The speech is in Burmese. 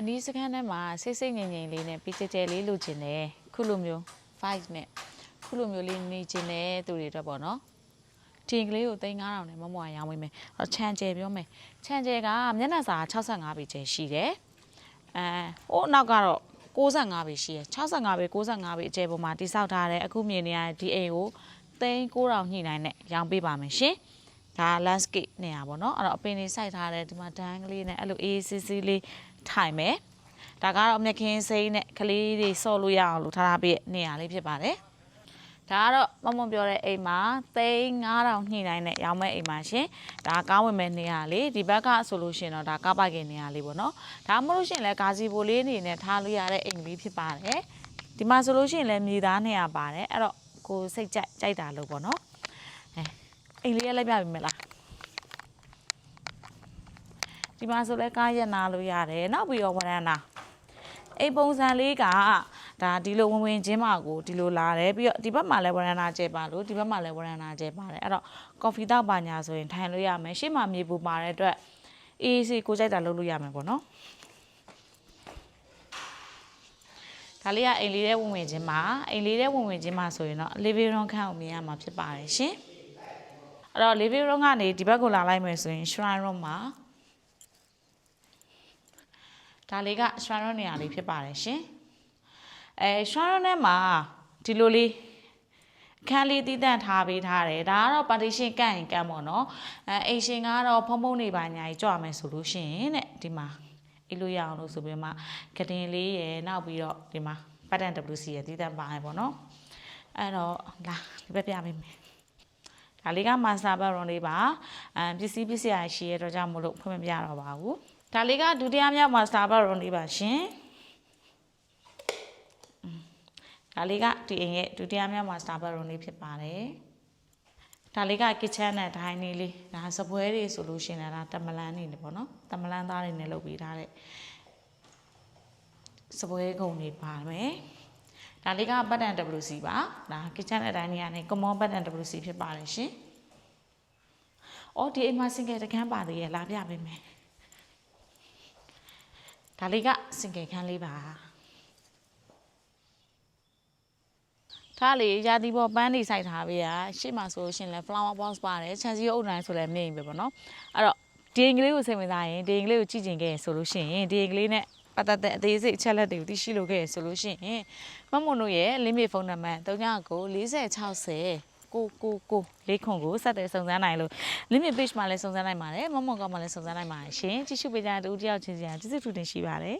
အနီးစခန်းထဲမှာစိတ်စိတ်ငြိမ်ငြိမ်လေးနဲ့ပြီးကြဲကြဲလေးလိုချင်တယ်ခုလိုမျိုး5နဲ့ခုလိုမျိုးလေးနေချင်တယ်သူတွေအတွက်ပေါ့နော်တင်ကလေးကို3900နဲ့မမွာရောင်းပေးမယ်အဲ့တော့ခြံကျဲပြောမယ်ခြံကျဲကမျက်နှာစာ65ပေကျဲရှိတယ်အဲဟိုအနောက်ကတော့65ပေရှိရယ်65ပေ65ပေအကျဲပေါ်မှာတိဆောက်ထားတယ်အခုမြင်နေရတဲ့ဒီအိမ်ကို3900ညှိနှိုင်းနဲ့ရောင်းပေးပါမယ်ရှင် ဒါ landscape နေရာပေါ့နော်အဲ့တော့အပင်တွေစိုက်ထားတယ်ဒီမှာဒန်းကလေးနဲ့အဲ့လိုအေးဆေးဆေးလေးထိုင်မယ်ဒါကတော့မြက်ခင်းစိမ်းနဲ့ကလေးတွေဆော့လို့ရအောင်လို့ထားထားပြီးတဲ့နေရာလေးဖြစ်ပါတယ်ဒါကတော့မမွန်ပြောတဲ့အိမ်မှာ3900ညှိနှိုင်းနဲ့ရောင်းမဲ့အိမ်မှာရှင်ဒါကားဝင်မဲ့နေရာလေးဒီဘက်ကဆိုလို့ရှင်တော့ဒါကားပါကင်နေရာလေးပေါ့နော်ဒါမှမဟုတ်လို့ရှင်လဲဂါစီဘိုလေးအနေနဲ့ထားလို့ရတဲ့အိမ်လေးဖြစ်ပါတယ်ဒီမှာဆိုလို့ရှင်လဲမြေသားနေရာပါတယ်အဲ့တော့ကိုစိတ်ကြိုက်ကြိုက်တာလို့ပေါ့နော်အဲ အိမ်လေးရလိုက်ပြပြီမလားဒီမှာဆိုလဲကားရက်နာလို့ရတယ်နောက်ပြီးတော့ဝရဏနာအိမ်ပုံစံလေးကဒါဒီလိုဝင်ဝင်ချင်းမကိုဒီလိုလာတယ်ပြီးတော့ဒီဘက်မှာလဲဝရဏနာကျဲပါလို့ဒီဘက်မှာလဲဝရဏနာကျဲပါတယ်အဲ့တော့ကော်ဖီတောက်ပါညာဆိုရင်ထိုင်လို့ရမယ်ရှေ့မှာမြေပူပါတဲ့အတွက်အေးစီကိုကြိုက်တာလုပ်လို့ရမယ်ပေါ့နော်ဒါလေးကအိမ်လေးတဲ့ဝင်ဝင်ချင်းမှာအိမ်လေးတဲ့ဝင်ဝင်ချင်းမှာဆိုရင်တော့ living room ခန်းကိုမြင်ရမှာဖြစ်ပါတယ်ရှင် အဲ့တော့ living room ကနေဒီဘက်ကိုလာလိုက်မယ်ဆိုရင် shrine room မှာဒါလေးက Sharon နေရာလေးဖြစ်ပါတယ်ရှင်အဲ Sharon ထဲမှာဒီလိုလေးအခန်းလေးတည်တံ့ထားပေးထားတယ်ဒါကတော့ partition ကန့်ရင်ကန့်ပေါ့နော်အဲအိမ်ရှင်ကတော့ဖုံဖုံနေပါညာကြီးကြွမယ်ဆိုလို့ရှိရင်တဲ့ဒီမှာအေးလို့ရအောင်လို့ဆိုပြီးမှကတင်လေးရယ်နောက်ပြီးတော့ဒီမှာ pattern WC ရယ်တည်တံ့ပါတယ်ပေါ့နော်အဲ့တော့လာဒီဘက်ပြပေးမယ် ဒါလေးက master bedroom လေးပါအဲပစ္စည်းပစ္စည်းရရှိရတော့ကြောင့်မလို့ဖွင့်မပြတော့ပါဘူးဒါလေးကဒုတိယမြောက် master baron လေးပါရှင်อืมဒါလေးကဒီအိမ်ရဲ့ဒုတိယမြောက် master baron လေးဖြစ်ပါတယ်ဒါလေးက kitchen နဲ့ dining လေးဒါစပွဲတွေဆိုလို့ရှရင်လည်းဒါတမလန်းနေတယ်ပေါ့နော်တမလန်းသားတွေနဲ့လုပ်ပေးထားတဲ့စပွဲကုံတွေပါမယ် ဒါလေးက button WC ပါဒါ kitchen နဲ့ dining ကနေ common button WC ဖြစ်ပါတယ်ရှင်အော်ဒီအိမ်မှာ single တကန်းပါသေးရဲ့လာပြပေးမယ်ဒါလေးကစင်ကယ်ခန်းလေးပါထားလေရာသီပေါ်ပန်းနေစိုက်ထားပေးရရှေ့မှာဆိုလို့ရှရင်လဲ flower box ပါတယ်ခြံစည်းရုပ်အုပ်နိုင်ဆိုလဲမြင်ပြီပေါ့နော်အဲ့တော့ဒီအင်္ဂလိပ်ကိုစိတ်ဝင်စားရင်ဒီအင်္ဂလိပ်ကိုကြည့်ကျင်ခဲ့ရဆိုလို့ရှရင်ဒီအင်္ဂလိပ်နဲ့ ပတ်သက်တဲ့အသေးစိတ်အချက်လက်တွေကိုသိရှိလို့ခဲ့ရဆိုလို့ရှရင်မမွန်တို့ရဲ့ limit ဖုန်းနံပါတ်39 4060ကိုကိုကိုလေးခွန်ကိုဆက်တယ်စုံစမ်းနိုင်လို့ limit page မှာလည်းစုံစမ်းနိုင်ပါတယ်မမွန်ကောင်မှာလည်းစုံစမ်းနိုင်ပါတယ်ရှင်ကြည့်ရှုပေးကြတဲ့တူတယောက်ချင်းစီကျေးဇူးထူးတင်ရှိပါတယ်